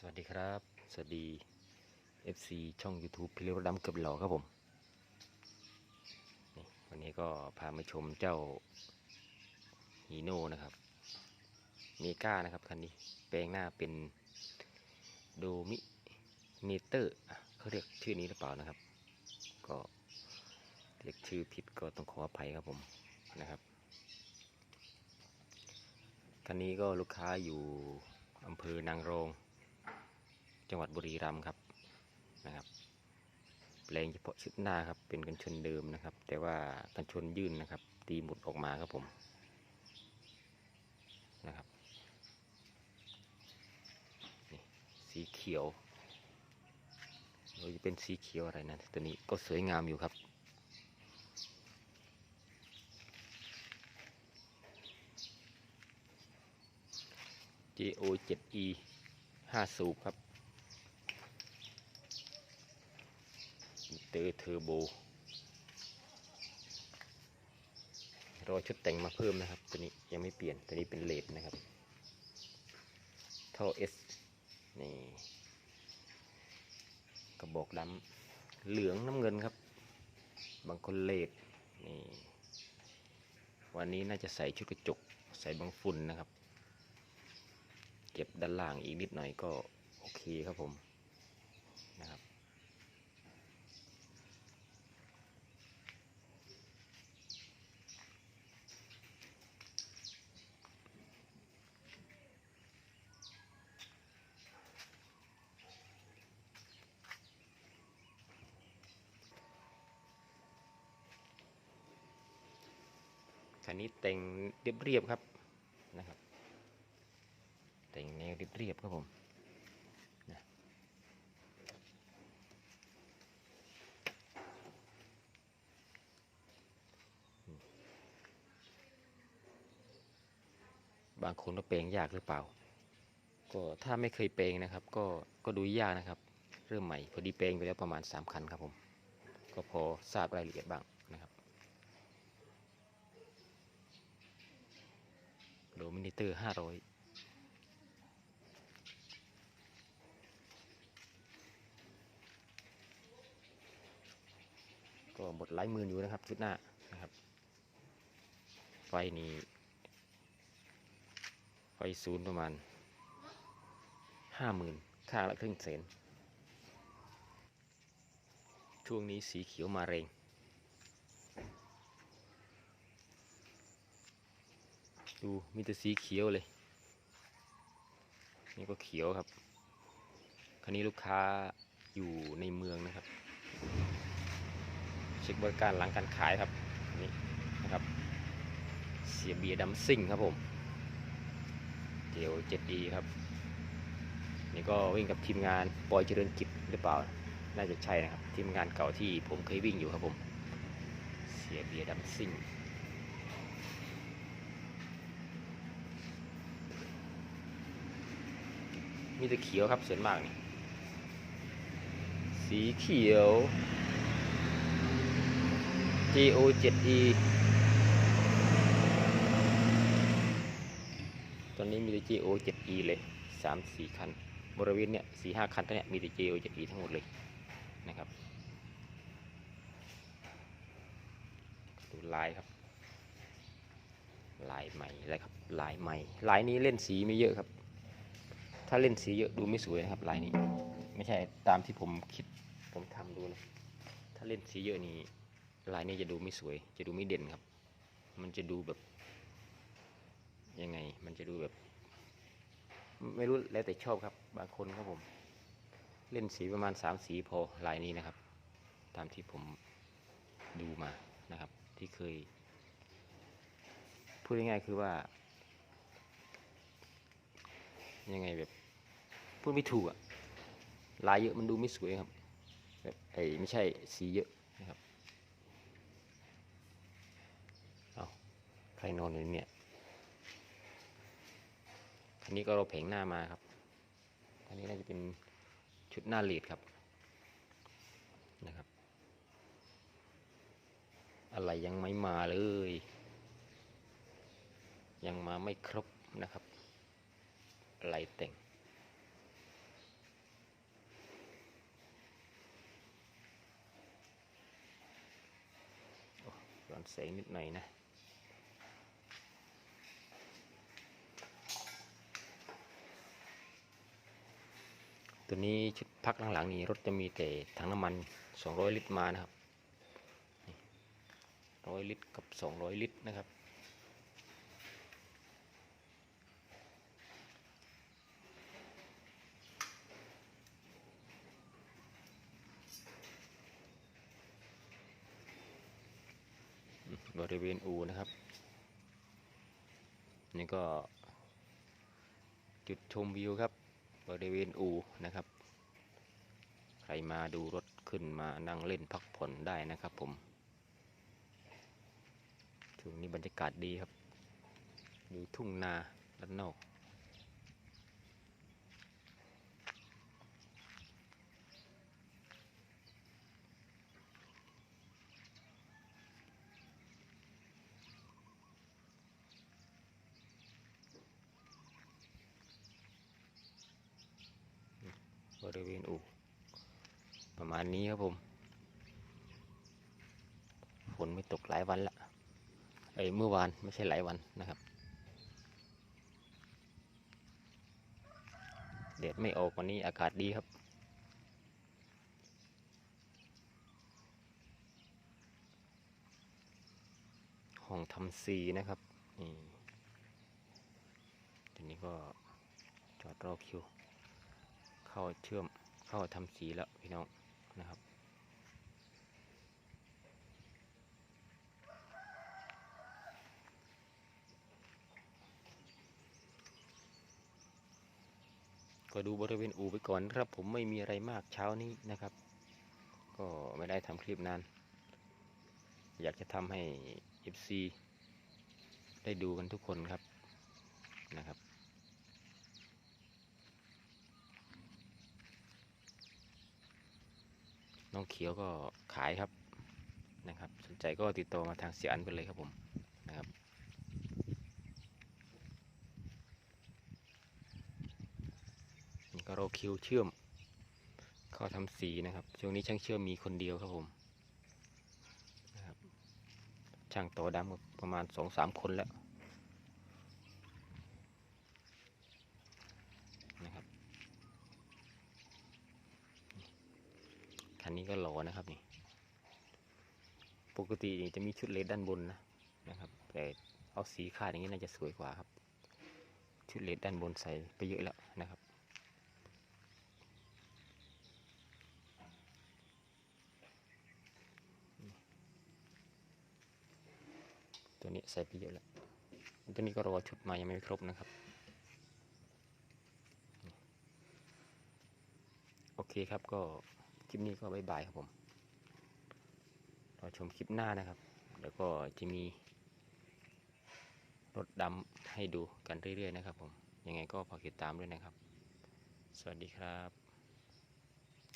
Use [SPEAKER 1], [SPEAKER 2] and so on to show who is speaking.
[SPEAKER 1] สวัสดีครับ สวัสดี FC ช่อง YouTube พิเรวดำเกือบหล่อครับผม วันนี้ก็พามาชมเจ้าฮีโน่นะครับ เมกานะครับคันนี้ แปลงหน้าเป็นโดมิเมเตอร์เขาเรียกชื่อนี้หรือเปล่านะครับ ก็เรียกชื่อผิดก็ต้องขออภัยครับผมนะครับ คันนี้ก็ลูกค้าอยู่อำเภอนางรอง จังหวัดบุรีรัมย์ครับนะครับแปลงเฉพาะชุดหน้าครับเป็นกันชนเดิมนะครับ แต่ว่ากันชนยื่นนะครับ ตีหมุดออกมาครับผมนะครับนี่สีเขียวเราจะเป็นสีเขียวอะไรนะตัวนี้ก็สวยงามอยู่ครับ JO 7 E 5 สูบครับมิเตอร์เทอร์โบรอชุดแต่งมาเพิ่มนะครับ ตัวนี้ยังไม่เปลี่ยน ตัวนี้เป็นเลดนะครับ ท่อ S นี่กระบอกดำเหลืองน้ำเงินครับ บางคนเลดนี่วันนี้น่าจะใส่ชุดกระจก ใส่บางฝุ่นนะครับ เก็บด้านล่างอีกนิดหน่อยก็โอเคครับผม คันนี้แต่งเรียบๆครับนะครับ แต่งแนวเรียบๆครับผมนะอืมบางคนก็แปลงยากหรือเปล่า ก็ถ้าไม่เคยแปลงนะครับ ก็ก็ดูยากนะครับ เริ่มใหม่พอดีแปลงไปแล้วประมาณ 3 คันครับผม ก็พอทราบรายละเอียดบ้างนะครับ โดมินิเตอร์500ก็บดไล่มืออยู่นะครับชุดหน้านะครับ ไฟนี้ไฟศูนย์ประมาณห้าหมื่นค่างละครึ่งเซนช่วงนี้สีเขียวมาแรง ดูมีแต่สีเขียวเลย นี่ก็เขียวครับคันนี้ลูกค้าอยู่ในเมืองนะครับ เช็คบริการหลังการขายครับนี่นะครับ เสียเบียดัมซิ่งครับผมเจลเจ็ดดีครับ นี่ก็วิ่งกับทีมงานปอยเจริญกิจหรือเปล่า น่าจะใช่นะครับ ทีมงานเก่าที่ผมเคยวิ่งอยู่ครับผม เสียเบียดัมซิ่ง มีแต่เขียวครับส่วนมากนี่สีเขียว GO 7E ตอนนี้มีแต่ GO 7E เลยสามสี่คัน บริเวณเนี่ยสี่ห้าคันเนี่ยมีแต่ GO 7E ทั้งหมดเลยนะครับดูลายครับลายใหม่เลยครับลายใหม่ลายนี้เล่นสีไม่เยอะครับ ถ้าเล่นสีเยอะดูไม่สวยนะครับลายนี้ ไม่ใช่ตามที่ผมคิดผมทำดูนะถ้าเล่นสีเยอะนี่ลายนี้จะดูไม่สวย จะดูไม่เด่นครับ มันจะดูแบบยังไง มันจะดูแบบ ไม่รู้แล้วแต่ชอบครับ บางคนครับผม เล่นสีประมาณสามสีพอลายนี้นะครับ ตามที่ผมดูมานะครับ ที่เคยพูดง่ายๆคือว่า ยังไงแบบพูดไม่ถูกอะลายเยอะมันดูไม่สวยครับแบบไอ้ไม่ใช่สีเยอะนะครับเอาใครนอนอยู่เนี่ยคันนี้ก็เราแผงหน้ามาครับคันนี้น่าจะเป็นชุดหน้าเลดครับนะครับ อะไรยังไม่มาเลย ยังมาไม่ครบนะครับ lighting oh, rón sáng nít này nè ตัวนี้ชุดพักหลังๆนี้รถจะมีแต่ถังน้ำมัน 200 ลิตรมานะครับ 100 ลิตรกับ 200 ลิตรนะครับ บริเวณอูนะครับ นี่ก็ จุดชมวิวครับ บริเวณอูนะครับ ใครมาดูรถขึ้นมานั่งเล่นพักผ่อนได้นะครับผมช่วงนี้บรรยากาศดีครับ ดูทุ่งนาด้านนอก ริเวณอู่ประมาณนี้ครับผม ฝนไม่ตกหลายวันละเอ้ยเมื่อวานไม่ใช่หลายวันนะครับแดดไม่ออกวันนี้อากาศดีครับห้องทำซีนะครับนี่ทีนี้ก็จอดรอคิว เข้าเชื่อมเข้าทำสีแล้วพี่น้องนะครับ ก็ดูบริเวณอู่ไปก่อนนะครับผมไม่มีอะไรมากเช้านี้นะครับ ก็ไม่ได้ทำคลิปนานอยากจะทำให้ FC ได้ดูกันทุกคนครับ น้อง เขียวก็ขายครับนะครับ สนใจก็ติดต่อมาทางเสียอันไปเลยครับผมนะครับนี่ก็รคิวเชื่อมเข้าทำสีนะครับ ช่วงนี้ช่างเชื่อมมีคนเดียวครับผมนะครับช่างต่อดำประมาณสองสามคนแล้วนะครับ คั นี้ก็หล่อนะครับนี่ ปกติจะมีชุดเลดด้านบนนะนะครับ แต่เอาสีคาดอย่างนี้น่าจะสวยกว่าครับ ชุดเลดด้านบนใส่ไปเยอะแล้วนะครับตัวนี้ใส่ไปเยอะแล้ว ตัวนี้ก็รอชุดมายังไม่ครบนะครับ โอเคครับก็ คลิปนี้ก็บายบายครับผมรอชมคลิปหน้านะครับ แล้วก็จะมีรถดำให้ดูกันเรื่อยๆนะครับผม ยังไงก็ฝากติดตามด้วยนะครับ สวัสดีครับ